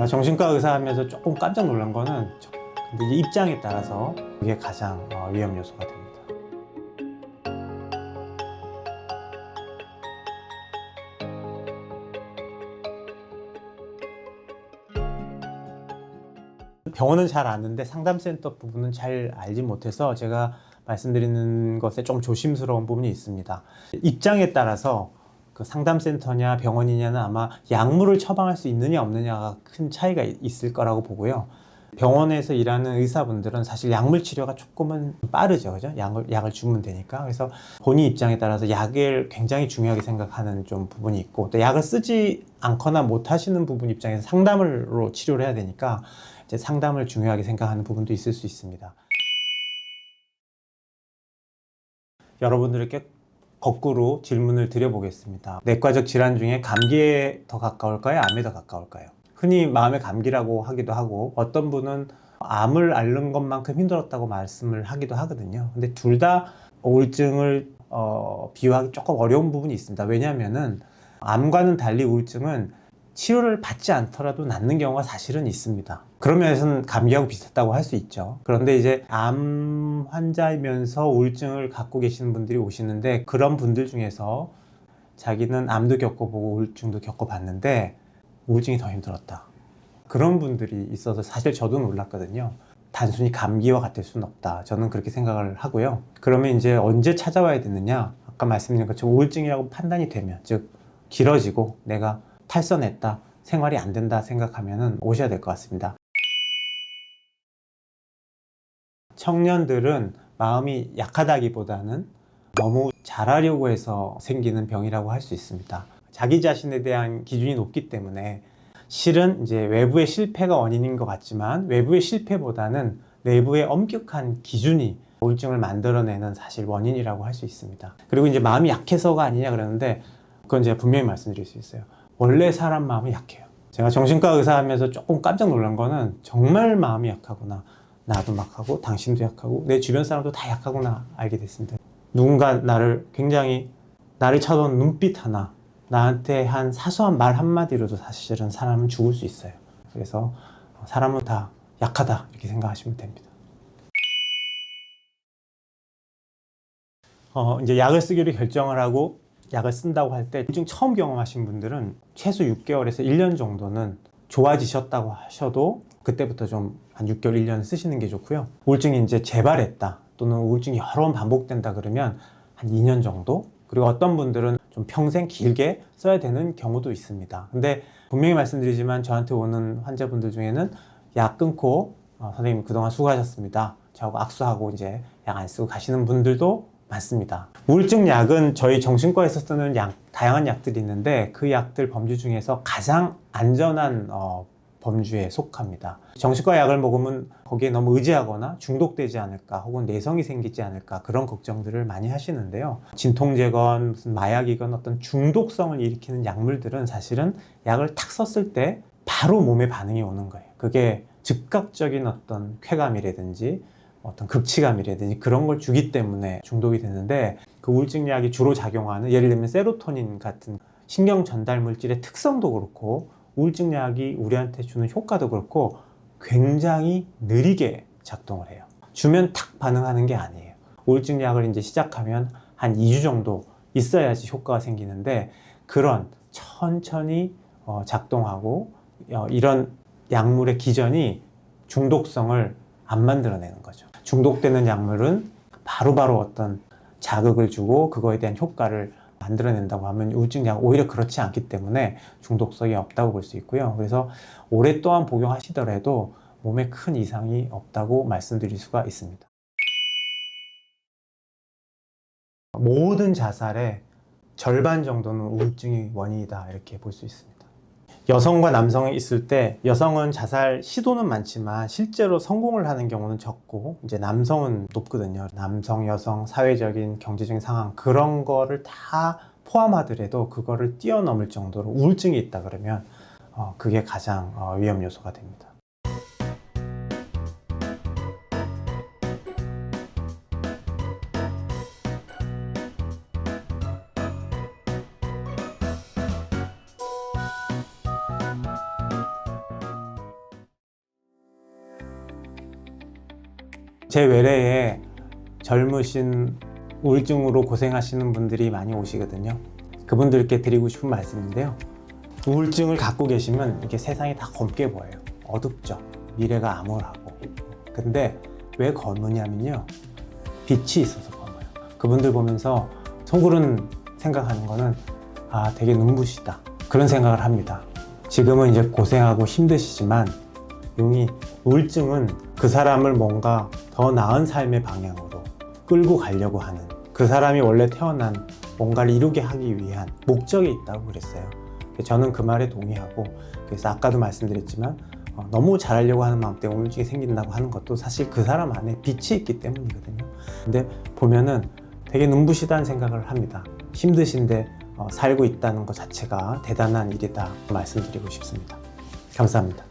제가 정신과 의사 하면서 조금 깜짝 놀란 거는 저- 근데 이제 입장에 따라서 그게 가장 어, 위험 요소가 됩니다. 병원은 잘 아는데 상담센터 부분은 잘 알지 못해서 제가 말씀드리는 것에 좀 조심스러운 부분이 있습니다. 입장에 따라서 그 상담센터냐 병원이냐는 아마 약물을 처방할 수 있느냐 없느냐가 큰 차이가 이- 있을 거라고 보고요. 병원에서 일하는 의사분들은 사실 약물 치료가 조금은 빠르죠. 그죠? 약을, 약을 주면 되니까. 그래서 본인 입장에 따라서 약을 굉장히 중요하게 생각하는 좀 부분이 있고 또 약을 쓰지 않거나 못 하시는 부분 입장에서 상담으로 치료를 해야 되니까 이제 상담을 중요하게 생각하는 부분도 있을 수 있습니다. 여러분들에게 거꾸로 질문을 드려보겠습니다. 내과적 질환 중에 감기에 더 가까울까요? 암에 더 가까울까요? 흔히 마음의 감기라고 하기도 하고 어떤 분은 암을 앓는 것만큼 힘들었다고 말씀을 하기도 하거든요. 근데 둘 다 우울증을 어, 비유하기 조금 어려운 부분이 있습니다. 왜냐하면은 암과는 달리 우울증은 치료를 받지 않더라도 낫는 경우가 사실은 있습니다. 그런 면에서는 감기하고 비슷하다고 할 수 있죠. 그런데 이제 암 환자이면서 우울증을 갖고 계시는 분들이 오시는데 그런 분들 중에서 자기는 암도 겪어보고 우울증도 겪어봤는데 우울증이 더 힘들었다. 그런 분들이 있어서 사실 저도 놀랐거든요. 단순히 감기와 같을 수는 없다. 저는 그렇게 생각을 하고요. 그러면 이제 언제 찾아와야 되느냐? 아까 말씀드린 것처럼 우울증이라고 판단이 되면, 즉, 길어지고 내가 탈선했다, 생활이 안 된다 생각하면 오셔야 될 것 같습니다. 청년들은 마음이 약하다기보다는 너무 잘하려고 해서 생기는 병이라고 할 수 있습니다. 자기 자신에 대한 기준이 높기 때문에 실은 이제 외부의 실패가 원인인 것 같지만 외부의 실패보다는 내부의 엄격한 기준이 우울증을 만들어내는 사실 원인이라고 할 수 있습니다. 그리고 이제 마음이 약해서가 아니냐 그러는데 그건 제가 분명히 말씀드릴 수 있어요. 원래 사람 마음이 약해요. 제가 정신과 의사 하면서 조금 깜짝 놀란 거는 정말 마음이 약하구나. 나도 막 하고 당신도 약하고 내 주변 사람도 다 약하구나 알게 됐습니다. 누군가 나를 굉장히 나를 쳐다보는 눈빛 하나 나한테 한 사소한 말 한마디로도 사실은 사람은 죽을 수 있어요. 그래서 사람은 다 약하다 이렇게 생각하시면 됩니다. 어, 이제 약을 쓰기로 결정을 하고 약을 쓴다고 할때 우울증 처음 경험하신 분들은 최소 6개월에서 1년 정도는 좋아지셨다고 하셔도 그때부터 좀 한 6개월, 1년 쓰시는 게 좋고요. 우울증이 이제 재발했다 또는 우울증이 여러 번 반복된다 그러면 한 2년 정도 그리고 어떤 분들은 좀 평생 길게 써야 되는 경우도 있습니다. 근데 분명히 말씀드리지만 저한테 오는 환자분들 중에는 약 끊고 어, 선생님 그동안 수고하셨습니다. 저하고 악수하고 이제 약 안 쓰고 가시는 분들도 많습니다. 우울증 약은 저희 정신과에서 쓰는 약, 다양한 약들이 있는데 그 약들 범주 중에서 가장 안전한 어, 범주에 속합니다. 정신과 약을 먹으면 거기에 너무 의지하거나 중독되지 않을까 혹은 내성이 생기지 않을까 그런 걱정들을 많이 하시는데요. 진통제건 무슨 마약이건 어떤 중독성을 일으키는 약물들은 사실은 약을 탁 썼을 때 바로 몸에 반응이 오는 거예요. 그게 즉각적인 어떤 쾌감이라든지 어떤 극치감이라든지 그런 걸 주기 때문에 중독이 되는데 그 우울증 약이 주로 작용하는 예를 들면 세로토닌 같은 신경 전달 물질의 특성도 그렇고 우울증 약이 우리한테 주는 효과도 그렇고 굉장히 느리게 작동을 해요. 주면 탁 반응하는 게 아니에요. 우울증 약을 이제 시작하면 한 2주 정도 있어야지 효과가 생기는데 그런 천천히 어, 작동하고 어, 이런 약물의 기전이 중독성을 안 만들어내는 거죠. 중독되는 약물은 바로 바로 어떤 자극을 주고 그거에 대한 효과를 만들어낸다고 하면 우울증 약 오히려 그렇지 않기 때문에 중독성이 없다고 볼 수 있고요. 그래서 오랫동안 복용하시더라도 몸에 큰 이상이 없다고 말씀드릴 수가 있습니다. 모든 자살의 절반 정도는 우울증이 원인이다 이렇게 볼 수 있습니다. 여성과 남성이 있을 때 여성은 자살 시도는 많지만 실제로 성공을 하는 경우는 적고 이제 남성은 높거든요. 남성, 여성, 사회적인, 경제적인 상황 그런 거를 다 포함하더라도 그거를 뛰어넘을 정도로 우울증이 있다 그러면 어, 그게 가장 어, 위험 요소가 됩니다. 제 외래에 젊으신 우울증으로 고생하시는 분들이 많이 오시거든요. 그분들께 드리고 싶은 말씀인데요. 우울증을 갖고 계시면 이게 세상이 다 검게 보여요. 어둡죠. 미래가 암울하고. 근데 왜 검으냐면요. 빛이 있어서 검어요. 그분들 보면서 속으로는 생각하는 거는 아, 되게 눈부시다. 그런 생각을 합니다. 지금은 이제 고생하고 힘드시지만 용이 우울증은 그 사람을 뭔가 더 나은 삶의 방향으로 끌고 가려고 하는 그 사람이 원래 태어난 뭔가를 이루게 하기 위한 목적이 있다고 그랬어요. 저는 그 말에 동의하고 그래서 아까도 말씀드렸지만 어, 너무 잘하려고 하는 마음 때문에 우울증이 생긴다고 하는 것도 사실 그 사람 안에 빛이 있기 때문이거든요. 근데 보면은 되게 눈부시다는 생각을 합니다. 힘드신데 어, 살고 있다는 것 자체가 대단한 일이다 말씀드리고 싶습니다. 감사합니다.